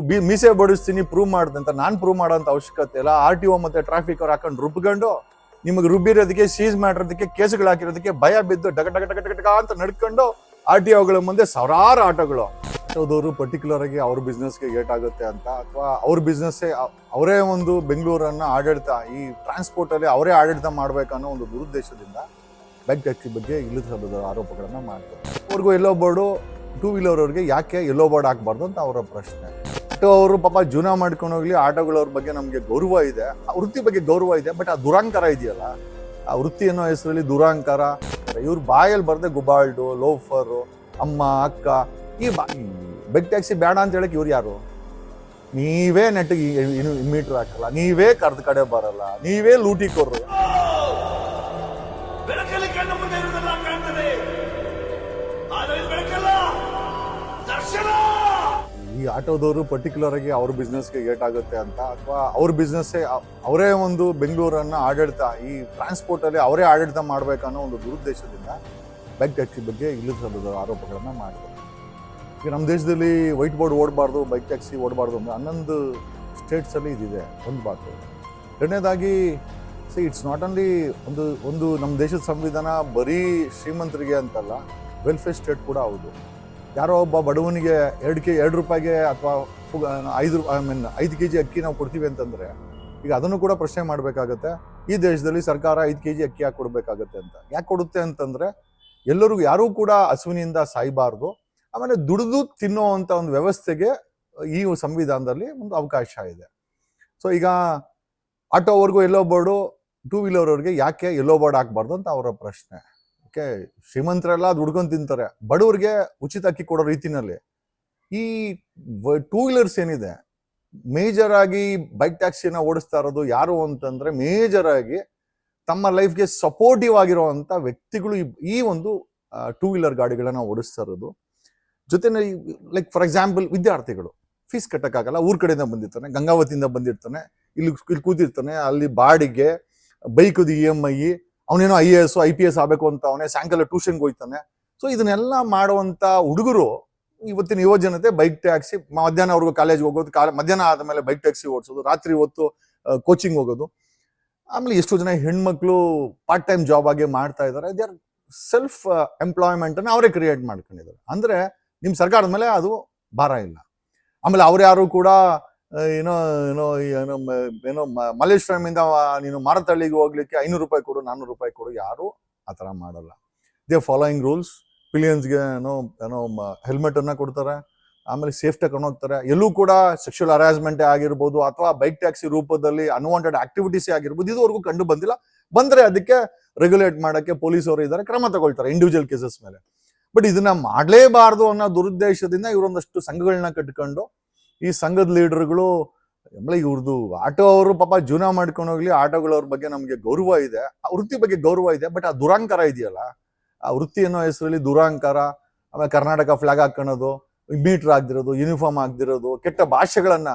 B- ಮೀಸೆ ಬಡಿಸ್ತೀನಿ prove ಮಾಡಿದಂತ, ನಾನು ಪ್ರೂವ್ ಮಾಡೋಂಥ ಅವಶ್ಯಕತೆ ಇಲ್ಲ. ಆರ್ ಟಿ ಒ ಮತ್ತೆ ಟ್ರಾಫಿಕ್ ಅವ್ರು ಹಾಕೊಂಡು ರುಬ್ಕೊಂಡು, ನಿಮಗೆ ರುಬ್ಬಿರೋದಕ್ಕೆ ಸೀಸ್ ಮಾಡಿರೋದಕ್ಕೆ, ಕೇಸುಗಳು ಹಾಕಿರೋದಕ್ಕೆ ಭಯ ಬಿದ್ದು ಡಗ ಡಗ ಡಗ ಡಗ ಅಂತ ನಡ್ಕೊಂಡು ಆರ್ ಟಿ ಒಗಳ ಮುಂದೆ ಸಾವಿರಾರು ಆಟೋಗಳು. ಆಟೋದವರು ಪರ್ಟಿಕ್ಯುಲರ್ ಆಗಿ ಅವ್ರ ಬಿಸ್ನೆಸ್ಗೆ ಗೇಟ್ ಆಗುತ್ತೆ ಅಂತ, ಅಥವಾ ಅವ್ರ ಬಿಸ್ನೆಸ್ಸೇ ಅವರೇ ಒಂದು ಬೆಂಗಳೂರನ್ನ ಆಡಳಿತ, ಈ ಟ್ರಾನ್ಸ್ಪೋರ್ಟ್ ಅಲ್ಲಿ ಅವರೇ ಆಡಳಿತ ಮಾಡ್ಬೇಕನ್ನೋ ಒಂದು ದುರುದ್ದೇಶದಿಂದ ಬೈಕ್ ಟ್ಯಾಕ್ಸಿ ಬಗ್ಗೆ ಇಲ್ಲದ ಆರೋಪಗಳನ್ನು ಮಾಡ್ತಾರೆ. ಅವ್ರಿಗೂ ಎಲ್ಲೋ ಬೋರ್ಡು ಟೂ ವೀಲರ್ ಅವ್ರಿಗೆ ಯಾಕೆ ಎಲ್ಲೋ ಬೋರ್ಡ್ ಹಾಕ್ಬಾರ್ದು ಅಂತ ಅವರ ಪ್ರಶ್ನೆ. ಆಟೋ ಅವರು ಪಾಪ ಜೀವನ ಮಾಡ್ಕೊಂಡು ಹೋಗ್ಲಿ, ಆಟೋಗಳವ್ರ ಬಗ್ಗೆ ನಮಗೆ ಗೌರವ ಇದೆ. ಆ ವೃತ್ತಿ ಬಗ್ಗೆ ಗೌರವ ಇದೆ ಬಟ್ ಆ ದುರಾಂಕಾರ ಇದೆಯಲ್ಲ? ಆ ವೃತ್ತಿ ಅನ್ನೋ ಹೆಸರಲ್ಲಿ ದುರಾಂಕಾರ. ಇವ್ರ ಬಾಯಲ್ಲಿ ಬರ್ದೆ ಗುಬಾಲ್ಡು, ಲೋಫರು, ಅಮ್ಮ, ಅಕ್ಕ, ಈ ಬಾ ಬೆಗ್ ಟ್ಯಾಕ್ಸಿ ಬೇಡ ಅಂತ ಹೇಳಕ್ಕೆ ಇವ್ರು ಯಾರು? ನೀವೇ ನೆಟ್ಟಿಗೆ ಇನ್ನು ಮೀಟರ್ ಹಾಕಲ್ಲ, ನೀವೇ ಕರ್ದ ಕಡೆ ಬರಲ್ಲ, ನೀವೇ ಲೂಟಿ ಕೊರ್ರು ಆಟೋದವರು ಪರ್ಟಿಕ್ಯುಲರ್ ಆಗಿ ಅವ್ರ ಬಿಸ್ನೆಸ್ಗೆ ಗೇಟ್ ಆಗುತ್ತೆ ಅಂತ, ಅಥವಾ ಅವ್ರ ಬಿಸ್ನೆಸ್ಸೇ ಅವರೇ ಒಂದು ಬೆಂಗಳೂರನ್ನ ಆಡಳಿತ, ಈ ಟ್ರಾನ್ಸ್ಪೋರ್ಟ್ ಅಲ್ಲಿ ಅವರೇ ಆಡಳಿತ ಮಾಡ್ಬೇಕನ್ನೋ ಒಂದು ದುರುದ್ದೇಶದಿಂದ ಬೈಕ್ ಟ್ಯಾಕ್ಸಿ ಬಗ್ಗೆ ಇಲ್ಲದ ಆರೋಪಗಳನ್ನ ಮಾಡಿದ್ರು. ಈಗ ನಮ್ಮ ದೇಶದಲ್ಲಿ ವೈಟ್ ಬೋರ್ಡ್ ಓಡಬಾರ್ದು ಬೈಕ್ ಟ್ಯಾಕ್ಸಿ ಓಡಬಾರ್ದು ಅಂದರೆ ಹನ್ನೊಂದು ಸ್ಟೇಟ್ಸ್ ಅಲ್ಲಿ ಇದಿದೆ, ಒಂದು ಬಾತು. ಎರಡನೇದಾಗಿ ಸಿ ಇಟ್ಸ್ ನಾಟ್ ಓನ್ಲಿ ಒಂದು ಒಂದು ನಮ್ಮ ದೇಶದ ಸಂವಿಧಾನ ಬರೀ ಶ್ರೀಮಂತರಿಗೆ ಅಂತಲ್ಲ ವೆಲ್ಫೇರ್ ಸ್ಟೇಟ್ ಕೂಡ ಹೌದು. ಯಾರೋ ಒಬ್ಬ ಬಡವನಿಗೆ ಎರಡು ಕೆ, ಎರಡು ರೂಪಾಯಿಗೆ ಅಥವಾ ಐದು ಐ ಮೀನ್ ಐದು ಕೆ ಜಿ ಅಕ್ಕಿ ನಾವು ಕೊಡ್ತೀವಿ ಅಂತಂದರೆ, ಈಗ ಅದನ್ನು ಕೂಡ ಪ್ರಶ್ನೆ ಮಾಡಬೇಕಾಗತ್ತೆ. ಈ ದೇಶದಲ್ಲಿ ಸರ್ಕಾರ ಐದು ಕೆ ಜಿ ಅಕ್ಕಿ ಯಾಕೆ ಕೊಡಬೇಕಾಗತ್ತೆ ಅಂತ. ಯಾಕೆ ಕೊಡುತ್ತೆ ಅಂತಂದರೆ ಎಲ್ಲರಿಗೂ ಯಾರೂ ಕೂಡ ಹಸುವಿನಿಂದ ಸಾಯಬಾರ್ದು. ಆಮೇಲೆ ದುಡಿದು ತಿನ್ನುವಂಥ ಒಂದು ವ್ಯವಸ್ಥೆಗೆ ಈ ಸಂವಿಧಾನದಲ್ಲಿ ಒಂದು ಅವಕಾಶ ಇದೆ. ಸೊ ಈಗ ಆಟೋವರೆಗೂ ಎಲ್ಲೋ ಬೋರ್ಡು ಟೂ ವೀಲರ್ ಅವ್ರಿಗೆ ಯಾಕೆ ಎಲ್ಲೋ ಬೋರ್ಡ್ ಹಾಕ್ಬಾರ್ದು ಅಂತ ಅವರ ಪ್ರಶ್ನೆ. ಓಕೆ, ಶ್ರೀಮಂತರೆಲ್ಲ ದುಡ್ಕೊಂಡು ತಿಂತಾರೆ. ಬಡವರಿಗೆ ಉಚಿತ ಅಕ್ಕಿ ಕೊಡೋ ರೀತಿನಲ್ಲಿ. ಈ ಟೂ ವೀಲರ್ಸ್ ಏನಿದೆ ಮೇಜರ್ ಆಗಿ ಬೈಕ್ ಟ್ಯಾಕ್ಸಿನ ಓಡಿಸ್ತಾ ಇರೋದು ಯಾರು ಅಂತಂದ್ರೆ ಮೇಜರ್ ಆಗಿ ತಮ್ಮ ಲೈಫ್ಗೆ ಸಪೋರ್ಟಿವ್ ಆಗಿರುವಂತ ವ್ಯಕ್ತಿಗಳು ಈ- ಈ ಒಂದು ಟೂ ವೀಲರ್ ಗಾಡಿಗಳನ್ನ ಓಡಿಸ್ತಾ ಇರೋದು. ಜೊತೆ ಲೈಕ್ ಫಾರ್ ಎಕ್ಸಾಂಪಲ್ ವಿದ್ಯಾರ್ಥಿಗಳು ಫೀಸ್ ಕಟ್ಟಕ್ಕಾಗಲ್ಲ, ಊರ್ ಕಡೆಯಿಂದ ಬಂದಿರ್ತಾನೆ, ಗಂಗಾವತಿಯಿಂದ ಬಂದಿರ್ತಾನೆ, ಇಲ್ಲಿ ಇಲ್ಲಿ ಕೂತಿರ್ತಾನೆ, ಅಲ್ಲಿ ಬಾಡಿಗೆ ಬೈಕದು ಇ ಎಂ ಐ ಅವನೇನೋ I A S I P S ಆಗಬೇಕು ಅಂತ ಅವನೇ ಸಾಯಂಕಾಲ ಟ್ಯೂಷನ್ಗೆ ಹೋಗ್ತಾನೆ. ಸೊ ಇದನ್ನೆಲ್ಲ ಮಾಡುವಂತ ಹುಡುಗರು ಇವತ್ತಿನ ಯುವ ಜನತೆ ಬೈಕ್ ಟ್ಯಾಕ್ಸಿ ಮಧ್ಯಾಹ್ನ ಅವ್ರಿಗೂ ಕಾಲೇಜ್ಗೆ ಹೋಗೋದು, ಕಾ, ಮಧ್ಯಾಹ್ನ ಆದಮೇಲೆ ಬೈಕ್ ಟ್ಯಾಕ್ಸಿ ಓಡಿಸೋದು, ರಾತ್ರಿ ಹೊತ್ತು ಕೋಚಿಂಗ್ ಹೋಗೋದು. ಆಮೇಲೆ ಎಷ್ಟೋ ಜನ ಹೆಣ್ಮಕ್ಳು ಪಾರ್ಟ್ ಟೈಮ್ ಜಾಬ್ ಆಗಿ ಮಾಡ್ತಾ ಇದ್ದಾರೆ. ದೇ ಆರ್ ಸೆಲ್ಫ್ ಎಂಪ್ಲಾಯ್ಮೆಂಟ್ ಅನ್ನ ಅವರೇ ಕ್ರಿಯೇಟ್ ಮಾಡ್ಕೊಂಡಿದ್ದಾರೆ. ಅಂದ್ರೆ ನಿಮ್ಮ ಸರ್ಕಾರದ ಮೇಲೆ ಅದು ಭಾರ ಇಲ್ಲ. ಆಮೇಲೆ ಅವ್ರು ಯಾರು ಕೂಡ ಏನೋ ಏನೋ ಏನೋ ಏನೋ ಮಲ್ಲೇಶ್ವರಮಿಂದ ನೀನು ಮಾರತಳ್ಳಿಗೆ ಹೋಗ್ಲಿಕ್ಕೆ ಐನೂರು ರೂಪಾಯಿ ಕೊಡು ನಾನ್ನೂರು ರೂಪಾಯಿ ಕೊಡು, ಯಾರು ಆ ಥರ ಮಾಡಲ್ಲ. ದೇ ಫಾಲೋಯಿಂಗ್ ರೂಲ್ಸ್ ಪಿಲಿಯನ್ಸ್ಗೆ ಏನೋ ಏನೋ ಹೆಲ್ಮೆಟ್ ಅನ್ನ ಕೊಡ್ತಾರೆ. ಆಮೇಲೆ ಸೇಫ್ಟಿ ಹೋಗ್ತಾರೆ. ಎಲ್ಲೂ ಕೂಡ ಸೆಕ್ಷುವಲ್ ಹರಾಸ್ಮೆಂಟ್ ಆಗಿರ್ಬೋದು ಅಥವಾ ಬೈಕ್ ಟ್ಯಾಕ್ಸಿ ರೂಪದಲ್ಲಿ ಅನ್ವಾಂಟೆಡ್ ಆಕ್ಟಿವಿಟೀಸ್ ಆಗಿರ್ಬೋದು, ಇದುವರೆಗೂ ಕಂಡು ಬಂದಿಲ್ಲ. ಬಂದ್ರೆ ಅದಕ್ಕೆ ರೆಗ್ಯುಲೇಟ್ ಮಾಡಕ್ಕೆ ಪೊಲೀಸವರು ಇದ್ದಾರೆ, ಕ್ರಮ ತಗೊಳ್ತಾರೆ ಇಂಡಿವಿಜುವಲ್ ಕೇಸಸ್ ಮೇಲೆ. ಬಟ್ ಇದನ್ನ ಮಾಡಲೇಬಾರ್ದು ಅನ್ನೋ ದುರುದ್ದೇಶದಿಂದ ಇವರೊಂದಷ್ಟು ಸಂಘಗಳನ್ನ ಕಟ್ಕೊಂಡು ಈ ಸಂಘದ ಲೀಡರ್ಗಳು, ಆಮೇಲೆ ಇವ್ರದ್ದು ಆಟೋ ಅವರು ಪಾಪ ಜೀವನ ಮಾಡ್ಕೊಂಡು ಹೋಗ್ಲಿ, ಆಟೋಗಳವ್ರ ಬಗ್ಗೆ ನಮಗೆ ಗೌರವ ಇದೆ. ಆ ವೃತ್ತಿ ಬಗ್ಗೆ ಗೌರವ ಇದೆ, ಬಟ್ ಆ ದುರಾಂಕಾರ ಇದೆಯಲ್ಲ? ಆ ವೃತ್ತಿ ಅನ್ನೋ ಹೆಸರಲ್ಲಿ ದುರಾಂಕಾರ, ಆಮೇಲೆ ಕರ್ನಾಟಕ ಫ್ಲಾಗ್ ಹಾಕೊಳ್ಳೋದು ಮೀಟರ್ ಆಗ್ದಿರೋದು ಯೂನಿಫಾರ್ಮ್ ಆಗ್ದಿರೋದು ಕೆಟ್ಟ ಭಾಷೆಗಳನ್ನ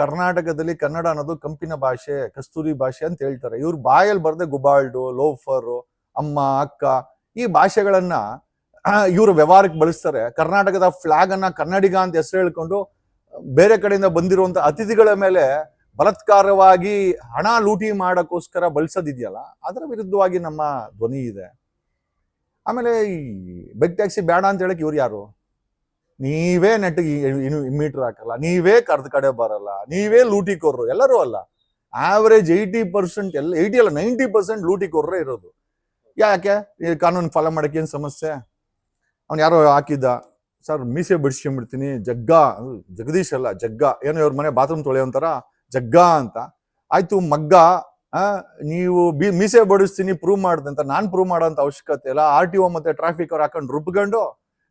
ಕರ್ನಾಟಕದಲ್ಲಿ ಕನ್ನಡ ಅನ್ನೋದು ಕಂಪಿನ ಭಾಷೆ, ಕಸ್ತೂರಿ ಭಾಷೆ ಅಂತ ಹೇಳ್ತಾರೆ. ಇವ್ರು ಬಾಯಲ್ಲಿ ಬರ್ದೆ ಗುಬಾಲ್ಡು ಲೋಫರು, ಅಮ್ಮ, ಅಕ್ಕ ಈ ಭಾಷೆಗಳನ್ನ ಇವರು ವ್ಯವಹಾರಕ್ಕೆ ಬಳಸ್ತಾರೆ. ಕರ್ನಾಟಕದ ಫ್ಲಾಗ್ ಅನ್ನ ಕನ್ನಡಿಗ ಅಂತ ಹೆಸರು ಹೇಳ್ಕೊಂಡು, ಬೇರೆ ಕಡೆಯಿಂದ ಬಂದಿರುವಂತ ಅತಿಥಿಗಳ ಮೇಲೆ ಬಲತ್ಕಾರವಾಗಿ ಹಣ ಲೂಟಿ ಮಾಡೋಕ್ಕೋಸ್ಕರ ಬಳಸೋದಿದೆಯಲ್ಲ, ಅದರ ವಿರುದ್ಧವಾಗಿ ನಮ್ಮ ಧ್ವನಿ ಇದೆ. ಆಮೇಲೆ ಈ ಬೆಗ್ ಟ್ಯಾಕ್ಸಿ ಬೇಡ ಅಂತ ಹೇಳಕ್ ಇವ್ರು ಯಾರು? ನೀವೇ ನೆಟ್ಟಿಗೆ ಇನ್ನು ಮೀಟರ್ ಹಾಕಲ್ಲ, ನೀವೇ ಕರ್ದ ಕಡೆ ಬರಲ್ಲ, ನೀವೇ ಲೂಟಿ ಕೊರ್ರು, ಎಲ್ಲರೂ ಅಲ್ಲ. ಆವರೇಜ್ ಏಯ್ಟಿ ಪರ್ಸೆಂಟ್ ಎಲ್ಲ ಏಯ್ಟಿ ಅಲ್ಲ ನೈಂಟಿ ಪರ್ಸೆಂಟ್ ಲೂಟಿ ಕೊರ್ರೆ ಇರೋದು. ಯಾಕೆ? ಕಾನೂನು ಫಾಲೋ ಮಾಡಕ್ಕೆ ಏನು ಸಮಸ್ಯೆ? ಅವ್ನು ಯಾರೋ ಹಾಕಿದ್ದ, ಸರ್, ಮೀಸೆ ಬಿಡಿಸ್ಕೊಂಡ್ಬಿಡ್ತೀನಿ, ಜಗ್ಗ ಜಗದೀಶ್ ಅಲ್ಲ, ಜಗ್ಗ, ಏನೋ ಇವ್ರ ಮನೆ ಬಾತ್ರೂಮ್ ತೊಳೆಯೋಂತಾರ ಜಗ್ಗ ಅಂತ. ಆಯ್ತು, ಮಗ್ಗ ನೀವು ಬಿ, ಮೀಸೆ ಬಡಿಸ್ತೀನಿ ಪ್ರೂವ್ ಮಾಡ್ದೆ ಅಂತ, ನಾನ್ ಪ್ರೂವ್ ಮಾಡೋಂತ ಅವಶ್ಯಕತೆ ಇಲ್ಲ. ಆರ್ ಟಿ ಒ ಮತ್ತೆ ಟ್ರಾಫಿಕ್ ಅವ್ರು ಹಾಕೊಂಡು ರುಬ್ಕೊಂಡು,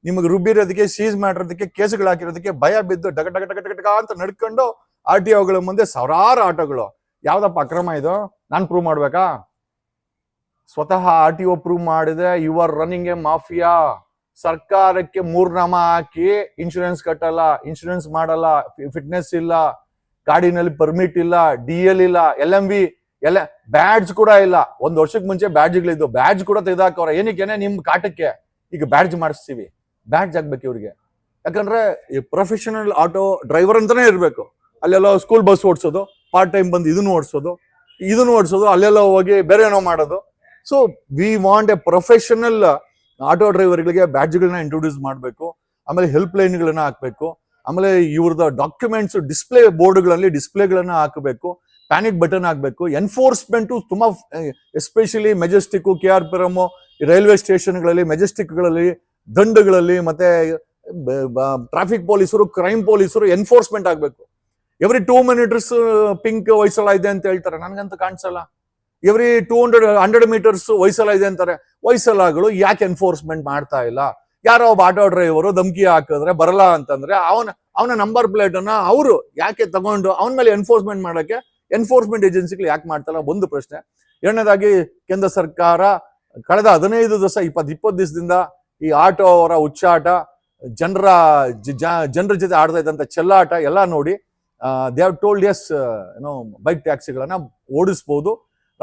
ನಿಮಗೆ ರುಬ್ಬಿರೋದಕ್ಕೆ ಸೀಸ್ ಮಾಡಿರೋದಕ್ಕೆ, ಕೇಸುಗಳು ಹಾಕಿರೋದಕ್ಕೆ ಭಯ ಬಿದ್ದು ಡಗ ಡಗ ಡಗ ಡಗ ಡಗ ಅಂತ ನಡ್ಕೊಂಡು ಆರ್ ಟಿ ಒಗಳ ಮುಂದೆ ಸಾವಿರಾರು ಆಟೋಗಳು. ಯಾವ್ದಪ್ಪ ಅಕ್ರಮ ಇದು? ನಾನ್ ಪ್ರೂವ್ ಮಾಡ್ಬೇಕಾ? ಸ್ವತಃ ಆರ್ ಟಿ ಒ ಪ್ರೂವ್ ಮಾಡಿದ್ರೆ you are running a mafia ಸರ್ಕಾರಕ್ಕೆ ಮೂರ್ನಾಮ ಹಾಕಿ ಇನ್ಶೂರೆನ್ಸ್ ಕಟ್ಟಲ್ಲ ಇನ್ಶೂರೆನ್ಸ್ ಮಾಡಲ್ಲ ಫಿಟ್ನೆಸ್ ಇಲ್ಲ, ಗಾಡಿನಲ್ಲಿ ಪರ್ಮಿಟ್ ಇಲ್ಲ ಡಿ ಎಲ್ ಇಲ್ಲ ಎಲ್ ಎಂ ವಿ ಎಲ್ಲ ಬ್ಯಾಡ್ಜ್ ಕೂಡ ಇಲ್ಲ. ಒಂದ್ ವರ್ಷಕ್ಕೆ ಮುಂಚೆ ಬ್ಯಾಡ್ಜ್ಗಳಿದ್ದು ಬ್ಯಾಡ್ಜ್ ಕೂಡ ತೆಗೆದಾಕವ್ರ. ಏನಕ್ಕೇನೆ ನಿಮ್ ಕಾಟಕ್ಕೆ ಈಗ ಬ್ಯಾಡ್ಜ್ ಮಾಡಿಸ್ತೀವಿ. ಬ್ಯಾಡ್ಜ್ ಆಗ್ಬೇಕು ಇವ್ರಿಗೆ. ಯಾಕಂದ್ರೆ ಈ ಪ್ರೊಫೆಷನಲ್ ಆಟೋ ಡ್ರೈವರ್ ಅಂತಾನೆ ಇರಬೇಕು. ಅಲ್ಲೆಲ್ಲ ಸ್ಕೂಲ್ ಬಸ್ ಓಡಿಸೋದು ಪಾರ್ಟ್ ಟೈಮ್ ಬಂದು ಇದನ್ನು ಓಡಿಸೋದು ಇದನ್ನು ಓಡಿಸೋದು, ಅಲ್ಲೆಲ್ಲ ಹೋಗಿ ಬೇರೆ ಏನೋ ಮಾಡೋದು. So we want a professional auto ಡ್ರೈವರ್ಗಳಿಗೆ ಬ್ಯಾಡ್ಜ್ಗಳನ್ನ ಇಂಟ್ರೊಡ್ಯೂಸ್ ಮಾಡಬೇಕು, ಆಮೇಲೆ ಹೆಲ್ಪ್ ಲೈನ್ಗಳನ್ನ ಹಾಕಬೇಕು, ಆಮೇಲೆ ಇವ್ರದ ಡಾಕ್ಯುಮೆಂಟ್ಸ್ ಡಿಸ್ಪ್ಲೇ ಬೋರ್ಡ್ಗಳಲ್ಲಿ ಡಿಸ್ಪ್ಲೇಗಳನ್ನ ಹಾಕಬೇಕು ಪ್ಯಾನಿಕ್ ಬಟನ್ ಹಾಕಬೇಕು. ಎನ್ಫೋರ್ಸ್ಮೆಂಟು ತುಂಬಾ especially Majestic K R Puram railway ಸ್ಟೇಷನ್ಗಳಲ್ಲಿ ಮೆಜೆಸ್ಟಿಕ್ಗಳಲ್ಲಿ ದಂಡಗಳಲ್ಲಿ, ಮತ್ತೆ ಟ್ರಾಫಿಕ್ ಪೊಲೀಸರು ಕ್ರೈಮ್ ಪೊಲೀಸರು ಎನ್ಫೋರ್ಸ್ಮೆಂಟ್ ಆಗಬೇಕು ಎವ್ರಿ ಟೂ ಮಿನಿಟರ್ಸ್ ಪಿಂಕ್ ವಯಸ್ಸಲ್ಲ ಇದೆ ಅಂತ ಹೇಳ್ತಾರೆ. ನನಗಂತ ಕಾಣಿಸಲ್ಲ. Every two hundred hundred meters ವಯಸ್ಸಲ್ಲ ಇದೆ ಅಂತಾರೆ. ವಯಸ್ಸಲ್ಲಗಳು ಯಾಕೆ ಎನ್ಫೋರ್ಸ್ಮೆಂಟ್ ಮಾಡ್ತಾ ಇಲ್ಲ? ಯಾರೋ ಒಬ್ಬ ಆಟೋ ಡ್ರೈವರು ಧಮಕಿ ಹಾಕಿದ್ರೆ ಬರಲ್ಲ ಅಂತಂದ್ರೆ ಅವನ ಅವನ ನಂಬರ್ ಪ್ಲೇಟ್ ಅನ್ನ ಅವರು ಯಾಕೆ ತಗೊಂಡು ಅವನ ಮೇಲೆ ಎನ್ಫೋರ್ಸ್ಮೆಂಟ್ ಮಾಡಕ್ಕೆ ಎನ್ಫೋರ್ಸ್ಮೆಂಟ್ ಏಜೆನ್ಸಿಗಳು ಯಾಕೆ ಮಾಡ್ತಾರ ಒಂದು ಪ್ರಶ್ನೆ. ಎರಡನೇದಾಗಿ ಕೇಂದ್ರ ಸರ್ಕಾರ ಕಳೆದ ಹದಿನೈದು ದಿವಸ ಇಪ್ಪತ್ತು ಇಪ್ಪತ್ತು ದಿವಸದಿಂದ ಈ ಆಟೋ ಅವರ ಉಚ್ಚಾಟ ಜನರ ಜನರ ಜೊತೆ ಆಡ್ತಾ ಇದ್ದಂತ ಚೆಲ್ಲಾಟ ಎಲ್ಲ ನೋಡಿ ದೇ ಹ್ಯಾವ್ ಟೋಲ್ಡ್ ಎಸ್ ಏನೋ ಬೈಕ್ ಟ್ಯಾಕ್ಸಿಗಳನ್ನ ಓಡಿಸ್ಬೋದು.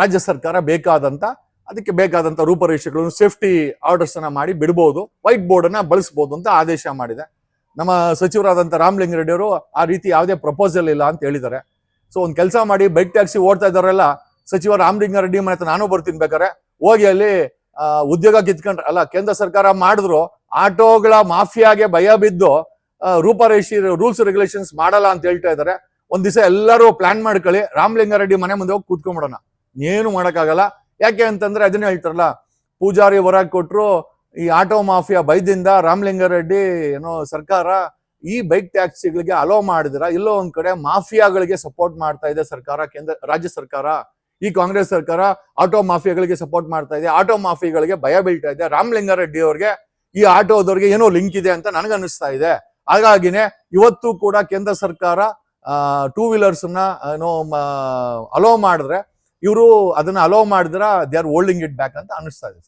ರಾಜ್ಯ ಸರ್ಕಾರ ಬೇಕಾದಂತ, ಅದಕ್ಕೆ ಬೇಕಾದಂತ ರೂಪರೇಷೆಗಳನ್ನು ಸೇಫ್ಟಿ ಆರ್ಡರ್ಸ್ ಅನ್ನ ಮಾಡಿ ಬಿಡಬಹುದು ವೈಟ್ ಬೋರ್ಡ್ ಅನ್ನ ಬಳಸಬಹುದು ಅಂತ ಆದೇಶ ಮಾಡಿದೆ. ನಮ್ಮ ಸಚಿವರಾದಂತ ರಾಮಲಿಂಗ ರೆಡ್ಡಿ ಅವರು ಆ ರೀತಿ ಯಾವುದೇ ಪ್ರಪೋಸಲ್ ಇಲ್ಲ ಅಂತ ಹೇಳಿದ್ದಾರೆ. ಸೊ ಒಂದ್ ಕೆಲಸ ಮಾಡಿ ಬೈಕ್ ಟ್ಯಾಕ್ಸಿ ಓಡ್ತಾ ಇದ್ದಾರೆಲ್ಲ, ಸಚಿವ ರಾಮಲಿಂಗ ರೆಡ್ಡಿ ಮನೆ ಹತ್ರ ನಾನು ಬರ್ತೀನಿ ಬೇಕಾರೆ ಹೋಗಿ ಅಲ್ಲಿ ಉದ್ಯೋಗ ಕಿತ್ಕೊಂಡ್ರೆ, ಅಲ್ಲ, ಕೇಂದ್ರ ಸರ್ಕಾರ ಮಾಡಿದ್ರು, ಆಟೋಗಳ ಮಾಫಿಯಾಗೆ ಭಯ ಬಿದ್ದು ರೂಪರೇಷಿ ರೂಲ್ಸ್ ರೆಗ್ಯುಲೇಷನ್ಸ್ ಮಾಡಲ್ಲ ಅಂತ ಹೇಳ್ತಾ ಇದ್ದಾರೆ. ಒಂದ್ ದಿವಸ ಎಲ್ಲರೂ ಪ್ಲಾನ್ ಮಾಡ್ಕೊಳ್ಳಿ ರಾಮಲಿಂಗಾರೆಡ್ಡಿ ಮನೆ ಮುಂದೆ ಹೋಗಿ ಕೂತ್ಕೊಂಡ್ಬಿಡೋಣ ಏನು ಮಾಡೋಕ್ಕಾಗಲ್ಲ. ಯಾಕೆ ಅಂತಂದ್ರೆ ಅದನ್ನೇ ಹೇಳ್ತಾರಲ್ಲ, ಪೂಜಾರಿ ಹೊರಗೆ ಕೊಟ್ಟರು ಈ ಆಟೋ ಮಾಫಿಯಾ ಬೈದಿಂದ ರಾಮಲಿಂಗಾರೆಡ್ಡಿ ಏನೋ ಸರ್ಕಾರ ಈ ಬೈಕ್ ಟ್ಯಾಕ್ಸಿಗಳಿಗೆ ಅಲೋ ಮಾಡಿದ್ರ? ಇಲ್ಲೋ ಒಂದ್ ಕಡೆ ಮಾಫಿಯಾಗಳಿಗೆ ಸಪೋರ್ಟ್ ಮಾಡ್ತಾ ಇದೆ ಸರ್ಕಾರ, ಕೇಂದ್ರ, ರಾಜ್ಯ ಸರ್ಕಾರ. ಈ ಕಾಂಗ್ರೆಸ್ ಸರ್ಕಾರ ಆಟೋ ಮಾಫಿಯಾಗಳಿಗೆ ಸಪೋರ್ಟ್ ಮಾಡ್ತಾ ಇದೆ. ಆಟೋ ಮಾಫಿಗಳಿಗೆ ಭಯ ಬೀಳ್ತಾ ಇದೆ. ರಾಮಲಿಂಗಾರೆಡ್ಡಿ ಅವ್ರಿಗೆ ಈ ಆಟೋದವ್ರಿಗೆ ಏನೋ ಲಿಂಕ್ ಇದೆ ಅಂತ ನನಗನ್ನಿಸ್ತಾ ಇದೆ. ಹಾಗಾಗಿನೇ ಇವತ್ತು ಕೂಡ ಕೇಂದ್ರ ಸರ್ಕಾರ ಟೂ ವೀಲರ್ಸ್ ಏನೋ ಅಲೋ ಮಾಡಿದ್ರೆ ಇವರು ಅದನ್ನ ಅಲೋ ಮಾಡಿದ್ರ they are holding it back ಅಂತ ಅನಿಸ್ತಾ ಇದೆ